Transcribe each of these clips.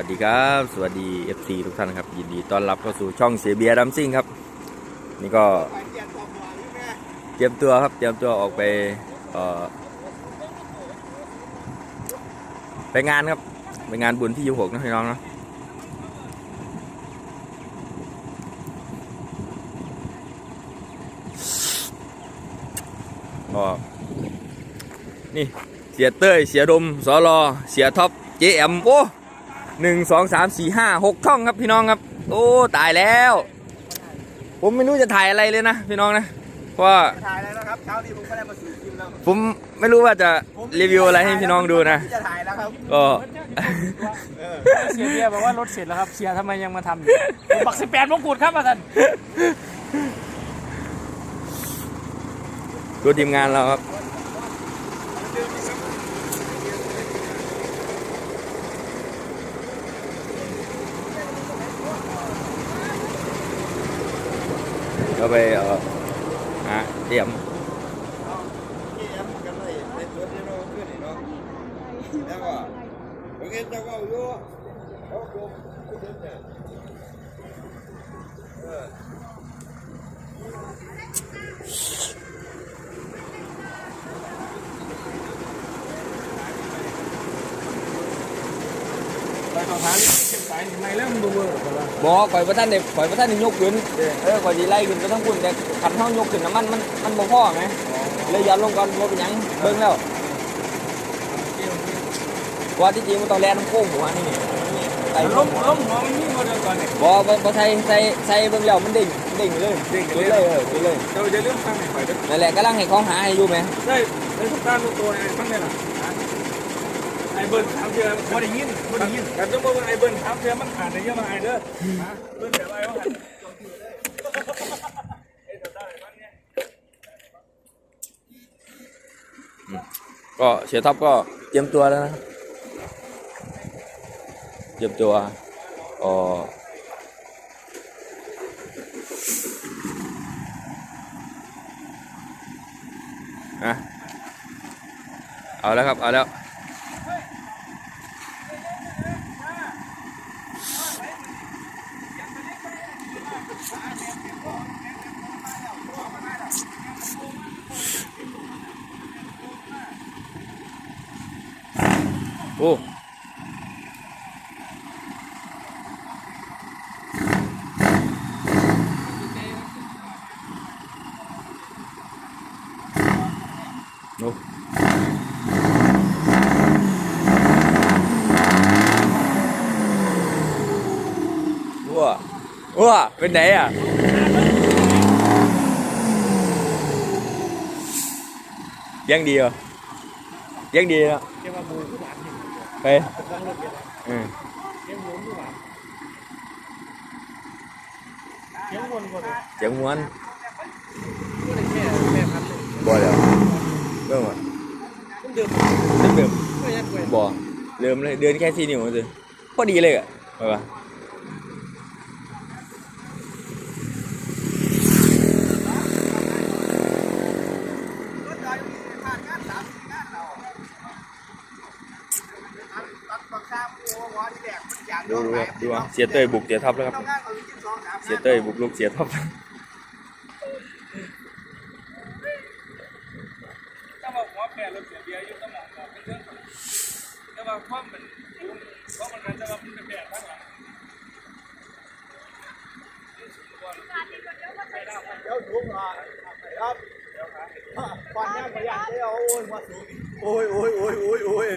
วัสดีครับ สวัสดี FC ทุกท่านครับ ยินดีต้อนรับเข้าสู่ช่องเสียเบียร์ดัมซิ่งครับ นี่ก็เตรียมตัวครับ เตรียมตัวออกไปไปงานครับ ไปงานบุญที่ยูหกนะพี่น้องนะก็นี่เสียเต้ย เสียดมสอรอเสียท็อปเจแอมโอ้ หนึ่งสองสามสี่ห้าหกช่องครับพี่น้องครับ โอ้ตายแล้ว ผมไม่รู้จะถ่ายอะไรเลยนะพี่น้องนะเพราะว่าถ่ายแล้วนะครับเช้านี้ผมก็ได้มาสื่อกินแล้วผมไม่รู้ว่าจะรีวิวอะไรให้พี่น้องดูนะจะถ่ายแล้วครับก็เออเสียเบียร์บอกว่ารถเสร็จแล้วครับเสียทำไมยังมาทำอยู่ผมบักสิบแปดมงกุฎครับอาจารย์ดูทีมงานเราครับ ก็ไปเออ เตรียมพี่แอมกันเลยในตัวนี้เนาะขึ้นนี่เนาะแล้วก็โอเคจะว่าอยู่เขาโกงขึ้นเนี่ยเออไปต่อทางนี้เก็บสายหนีไม่แล้วมันดูเวอร์กันละบอกข่อยประท่านเด็กข่อยประท่านเด็กยกขึ้นเออข่อยดีไล่ขึ้นไปทั้งคุณแต่ขันเท้ายกขึ้นน้ำมันมันมันบ่พอไงเลยย้อนลงก่อนว่าเป็นหยังเบิ่งแล้วว่าที่จริงมันต้องแลน้ำโค้งหัวนี่ใส่ล้มล้มหัวมันนี่มาเดินก่อนเนี่ยบอบอใส่ใส่ใส่เบิ่งแล้วมันดิ่งดิ่งเลยดิ่งเลยเออดิ่งเลยเราจะเรื่องทางไหนไปเด้อนั่นแหละกำลังให้ของหาให้อยู่ไหมได้ได้ทุกการทุกตัวไอ้ทั้งเนี่ยล่ะไอ้ เบิร์นถามเธอบ่ได้ยินบ่ได้ยินแต่ต้องบอกว่าไอ้เบิร์นถามเธอมันขาดในเยอะมาไอ้เด้อเบิร์นแบบไอ้ว่าก็เสียท็อปก็เตรียมตัวแล้วนะครับเตรียมตัวอ๋ออะเอาแล้วครับ เอาแล้ว โอ้โอ้ว้าว้าเป็นไห ไปต้องรถเกียร์อืมเจียงมวนเจียงวนบ่อเจังม้วนก็ได้แค่แค่พันเลยบ่แล้วเริ่มอะต้องเดิมเริ่มเริ่มก็ยัดบ่เริ่มเลยเดือนแค่สี่นิ้วเลยพอดีเลยอะไปปะ รถจอดอยู่นี่ผ่านงานสามสี่งานเราตัดบักซามโอ้โหที่แดกมันอยาก ดูดู ครับดูอะเสียเต้ยบุกเสียท็อปแล้วครับ เสียเต้ยบุกลูกเสียท็อปถ้าว่าหัวแปรรถเสียเบียร์อยู่สมองก็เป็นเรื่องแต่ว่าความมันเพราะมันกันแต่ว่ามันเป็นแปรทั้งหลังเดี๋ยวถุงอะครับควันแม่พยานได้เอาโอ้ยมาสูงโอ้ยโอ้ยโอ้ยโอ้ยโอ้ยอ่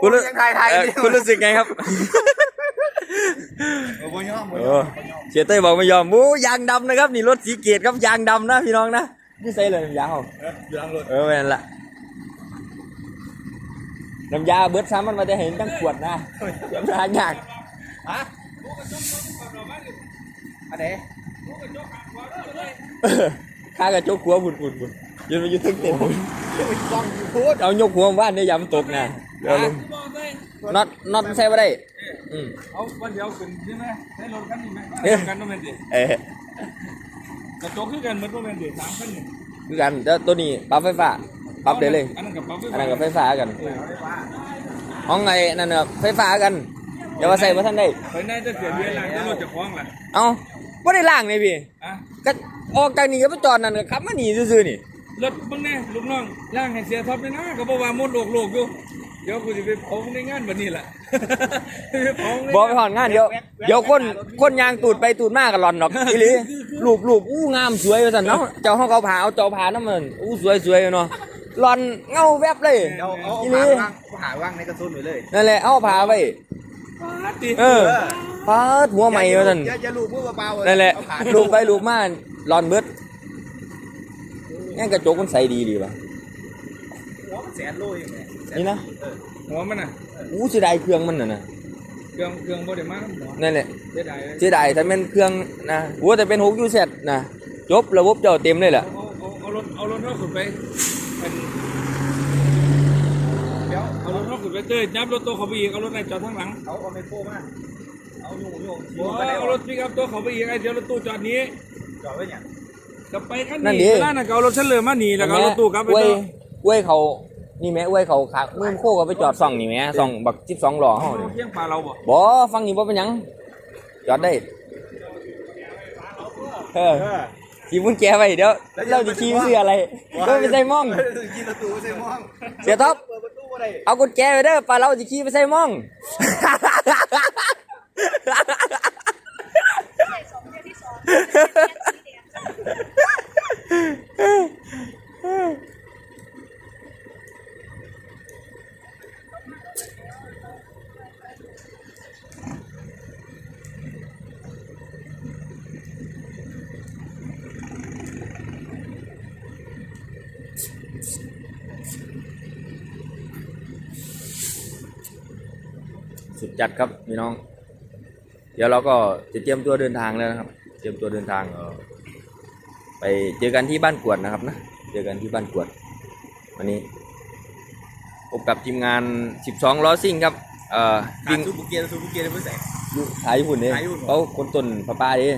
คุณรู้ยังถ่ายถ่ายเอ่อคุณรู้สึกไงครับโอ้ยยอมเออเสียเต้ยบอกไม่ยอมโอ้ยางดำนะครับ นี่รถสีเกตครับยางดำนะพี่น้องนะนี่ใส่เลยน้ำยาเหรออยู่หลังรถเออแม่นละน้ำยาเบิดซ้ำมันมาจะเห็นตั้งขวดนะน้ำยายากฮะอันไหนเออข้ากระจกหัวบุดบุดบุดยืนมาอยู่ทึ่งเต็มบุญกล้องอยู่พูดเอายกหัวบ้านเนี่ยยำตกนะ เดี๋ยวลงน็อตน็อตใส่ไม่ได้อืมเอาวันเดียวขึ้นใช่ไหมให้รถคันนี้ไหมเอ๊ะกันโมเมนต์ดิเออกระจกคือกันเหมือนโมเมนต์ดิสามคันนี่คือกันแต่ตัวนี้ปรับไฟฟ้าปรับได้เลยอันนั้นกับปั๊บอันนั้นก็ไฟฟ้ากันห้องไงนั่นน่ะไฟฟ้ากันอย่าว่าใส่มาท่านได้ไปไหนจะเสียเบียร์ล้างจะรถจะคล้องล่ะเอาไม่ได้ล่างเลยพี่อะก็ออกจากนี่ก็ไปจอดนั่นก็ขับมาหนีซื่อๆนี่รถมึงแน่ลูกน้องล่างให้เสียท็อปเลยนะก็บอกว่ามุดโลกโลกอยู่เดี๋ยวกูจะไปเผาในงานแบบนี้แหละไปเผาในบอกไปหอนงานเดี๋ยวเดี๋ยวคนคนยางตูดไปตูดมากกันหลอนดอกอีหลีรูปรูปอู้งามสวยว่าซั่นเนาะเจ้าเฮาเขาผาเอาเจ้าผาน้ำมันอู้สวยสวยเนาะหลอนเงาแวบเลยเอาเอาอีหหาลีว่างหาว่างในกระสุนไปเลยนั่นแหละเอาผาไว้ปาดดิเออปาดหัวใหม่ว่าซั่นอย่าอย่าลูบมือเบาๆนั่นแหละเอาผ่าลูกไปลูกมาหลอนเบิดงั้นกระจกมันใสดีดีป่ะหัวมันแสนโลเองไง นี่นะหัวมันน่ะอู้เสียดายเครื่องมันน่ะนะเครื่องเครื่องบ่ได้มาน้ำหัวนั่นแหละเสียดายเลยเสียดายแต่เป็นเครื่องนะหัวแต่เป็น6 u z นะจบระบบเจ้าเต็มเลยแหละเอาเอาเอารถเอารถเข้าขึ้นไปเป็นเดี๋ยวเอารถเข้าขึ้นไปเต้ยยับรถตัวเขาไปอีกเอารถไหนจอดข้างหลังเอาเอาไมโครมาเอาโยงโยงโอ้ยเอารถปิกอัพตัวเขาไปอีกไอ้เดี๋ยวรถตู้จอดนี้จอดไว้เนี่ยกลับไปกันนี่ร้านน่ะก็เอารถเฉลิมมาหนีแล้วก็เอารถตู้กลับไปเว้ยต่อเว้ยเขา นี่แม่เว้ยเขาขามือโคก็ไปจอดซ่องนี่แม่ซ่องบัก12ล้อเฮานี่เที่ยงปลาเราบ่บ่ฟังนี่บ่เป็นหยังจอดได้เออสีมุนแกไว้เดี๋ยวเราจะขี่เสื้ออะไรก็ไปใส่หม่องกินประตูใส่ม่องเสียท็อปเปิดประตูบ่ได้เอากุญแจไปเด้อปลาเราจะขี่ไปใส่หม่องสองเดือนที่สอง สีแดงสุดจัดครับพี่น้อง เดี๋ยวเราก็จะเตรียมตัวเดินทางแล้วนะครับ เตรียมตัวเดินทางเอ่อไปเจอกันที่บ้านกวดนะครับนะเจอกันที่บ้านกวด วันนี้พบกับทีมงาน 12 ล้อซิ่งครับเอ่อวิ่วิ่งงซูบุเกียร์ซูบุเกียร์เพื่อใส่อยู่ขายญี่ปุ่นเนี่ยขายญี่ปุ่นเหรอเขาคนต้นปลาปลาดิ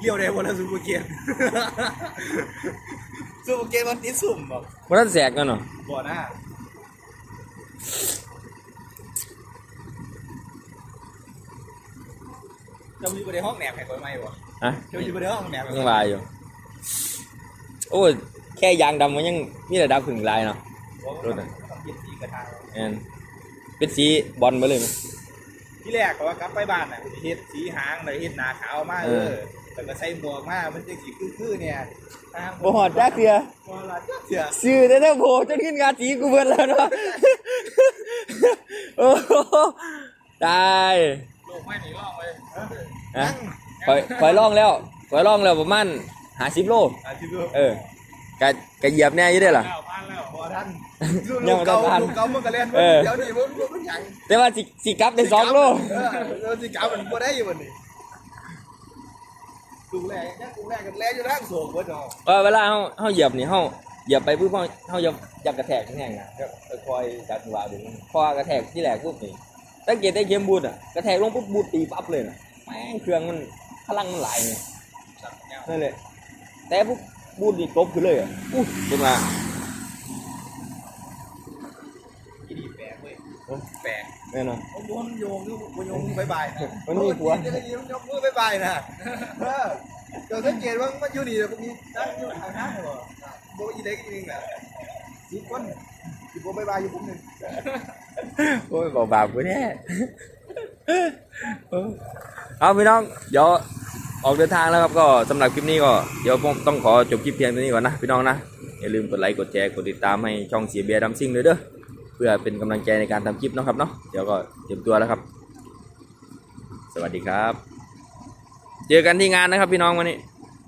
เลี้ยวได้วันละซูบุเกียร์ซูบุเกียร์มันติดสุ่มบอกมันนั้นแสกกันเนาะบ่อหน้า จะมีประเดี๋ยวห้องแหนบแหกไว้ไหมบ่ฮะจะมีประเดี๋ยวห้องแหนบยังวายอยู่ โอ้ยแค่ยางดำมันยังมีระดับผึ่งลายเนาะรถอะต้องกินสีกระทางแอนเป็นสีบอลมาเลยไหม ที่แรกก็ว่ากลับไปบ้านน่ะเฮ็ดสีหางเลยเฮ็ดหนาขาวมาเอเออ อ แต่ก็ใส่หมวกมามันจะสีคือๆเนี่ยทางบ่หอดจักเสียบ่หอดจักเสียซื้อแต่เด้อโผจนขึ้นงานสีกูเบิดแล้วเนาะโอ้โหตายโลกไม่หนีร่องเลยฮะคอยคอยล่องแล้วคอยล่องแล้วประมาณหาสิบโลอาชีพดูเออกะกะเหยียบแน่อยี่ได้อล่ะแล้วพันแล้วบ่ทันยังบ่ทันทันลูกเก่ามันก็เล่นเออเดี๋ยวนี้มันมันหยังแต่ว่าสิสิกลับได้สองโลเออเออสิเก่ามันบ่ได้อยู่บัดนี้ ดูแลยังดูแลกันแลอยู่ทางโศกเบิดเนาะเออเวลาเฮาเฮาเหยียบนี่เฮาเหยียบไปปุ๊บเฮาเฮาอย่าอย่ากระแทกแห้งๆนะก็คอยจัดจังหวะดูพอกระแทกที่แรกปุ๊บนี่สังเกตได้เกมบูทอะกระแทกลงปุ๊บบูทตีปั๊บเลยน่ะแม่งเครื่องมันพลังมันหลายไงนั่นแหละแต่ปุ๊บบูทนี่ตบขึ้นเลยอะอู้ขึ้นมาอีดีแปลกเว้ยแปลก แน่นอนผมวนโยงอยู่วนโยงบายบายนะมันมีผัวจะได้ยินยกมือบายบายนะเออเดี๋ยวสังเกตว่ามันอยู่นี่เดี๋ยวพวกนี้ตั้งอยู่ทางนั้นเหรอโบอีเล็กอีกนึงน่ะสิบคนสิบคนบายบายอยู่ผมหนึ่งโอ้ยบอกบาปกูแน่เอาพี่น้อง เดี๋ยวออกเดินทางแล้วครับก็สำหรับคลิปนี้ก็เดี๋ยวผมต้องขอจบคลิปเพียงเท่านี้ก่อนนะพี่น้องนะอย่าลืมกดไลค์กดแชร์กดติดตามให้ช่องเสียเบียร์ดัมซิ่งเลยเด้อ เพื่อเป็นกำลังใจในการทำคลิปนะครับเนาะเดี๋ยวก็เตรียมตัวแล้วครับ สวัสดีครับ เจอกันที่งานนะครับพี่น้องวันนี้